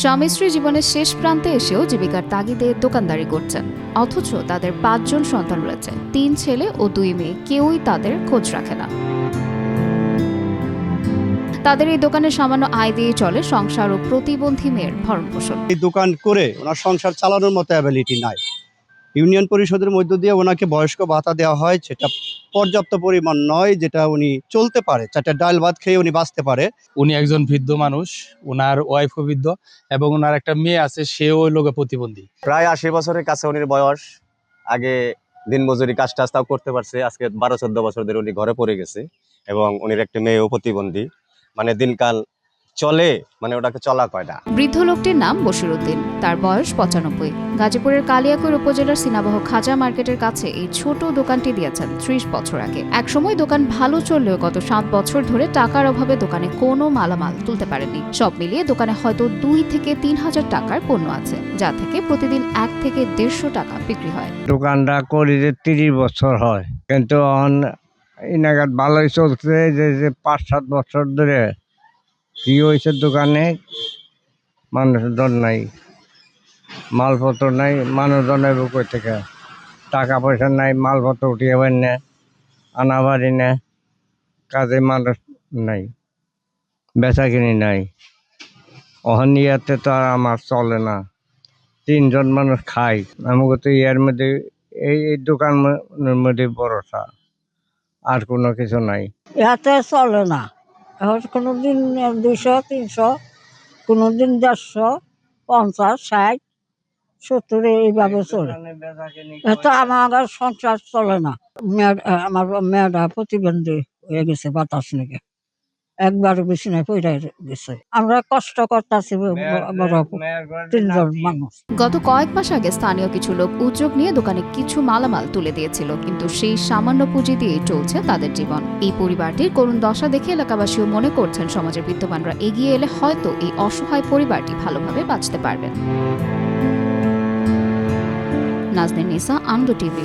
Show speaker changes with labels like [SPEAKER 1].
[SPEAKER 1] স্বামী স্ত্রী জীবনের শেষ প্রান্তে এসেও জীবিকার তাগিদে দোকানদারি করছেন। অথচ তাদের পাঁচজন সন্তান রয়েছে, তিন ছেলে ও দুই মেয়ে। কেউই তাদের খোঁজ রাখে না। তাদের এই দোকানে সামান্য আয় দিয়ে চলে সংসার ও প্রতিবন্ধী মেয়ের ভরণ পোষণ
[SPEAKER 2] এই দোকান করে ওনার সংসার চালানোর মতো অ্যাবিলিটি নাই। ইউনিয়ন পরিষদের মধ্য দিয়ে ওনাকে বয়স্ক ভাতা দেওয়া হয়, সেটা পর্যাপ্ত পরিমাণ নয় যেটা উনি চলতে পারে। চারটা ডাল ভাত খেয়ে উনি বাঁচতে পারে।
[SPEAKER 3] উনি একজন বৃদ্ধ মানুষ ওনার ওয়াইফও বৃদ্ধ এবং ওনার একটা মেয়ে আছে সেও ওই লোকে প্রতিবন্ধী।
[SPEAKER 4] প্রায় আশি বছরের কাছে উনির বয়স। আগে দিনমজুরি কাজ টাজ তাও করতে পারছে। আজকে বারো চোদ্দ বছর ধরে উনি ঘরে পড়ে গেছে এবং উনির একটা মেয়েও প্রতিবন্ধী। মানে দিনকাল চলে মানে ওটাকে চলা কয় না
[SPEAKER 1] বৃদ্ধ লোকটির নাম বশিরউদ্দিন তার বয়স পঁচানব্বই। গাজীপুরের কালিয়াকৈর উপজেলার সিনাবহ খাজা মার্কেটের কাছে এই ছোট দোকানটি দিয়েছেন ত্রিশ বছর আগে। একসময় দোকান ভালো চললেও গত সাত বছর ধরে টাকার অভাবে দোকানে কোনো মালামাল তুলতে পারেনি সব মিলিয়ে দোকানে হয়তো দুই থেকে তিন হাজার টাকার পণ্য আছে যা থেকে প্রতিদিন এক থেকে দেড়শো টাকা বিক্রি হয়।
[SPEAKER 5] দোকানটা করি যে তিরিশ বছর হয়। কিন্তু অন এই ভালোই চলছে যে যে পাঁচ সাত বছর ধরে হয়েছে দোকানে মানুষজন নাই, মালপত্র নাই, মানুষজন আইব কই থেকে? টাকা পয়সা নাই, মালপত্র উঠিয়ে পারি না, আনা পারি না, কাজে মানুষ নাই, বেচা কিনি নাই। অহন ইয়াতে তো আর আমার চলে না। তিনজন মানুষ খাই আমাকে তো ইয়ার মধ্যে, এই এই দোকানের মধ্যে ভরসা, আর কোনো কিছু নাই।
[SPEAKER 6] ইয়াতে চলে না। এখন কোনো দিন দুশো তিনশো কোনো দিন দেড়শো, পঞ্চাশ, ষাট, সত্তর, এইভাবে চলে। এত আমার সংসার চলে না। মেয়েটা আমার মেয়েটা প্রতিবন্ধী হয়ে গেছে বাতাস নাকি একবার বেশি নাই পড়ে গেছে। আমরা কষ্ট করতেছি তিনজন মানুষ।
[SPEAKER 1] গত কয়েক মাস আগে স্থানীয় কিছু লোক উদ্যোগ নিয়ে দোকানে কিছু মালামাল তুলে দিয়েছিল কিন্তু সেই সামান্য পুঁজি দিয়েই চলছে তাদের জীবন। এই পরিবারটির করুণ দশা দেখে এলাকাবাসীও মনে করছেন সমাজের বিত্তবানরা এগিয়ে এলে হয়তো এই অসহায় পরিবারটি ভালোভাবে বাঁচতে পারবেন নাজনীন নিসা আনন্দ টিভি।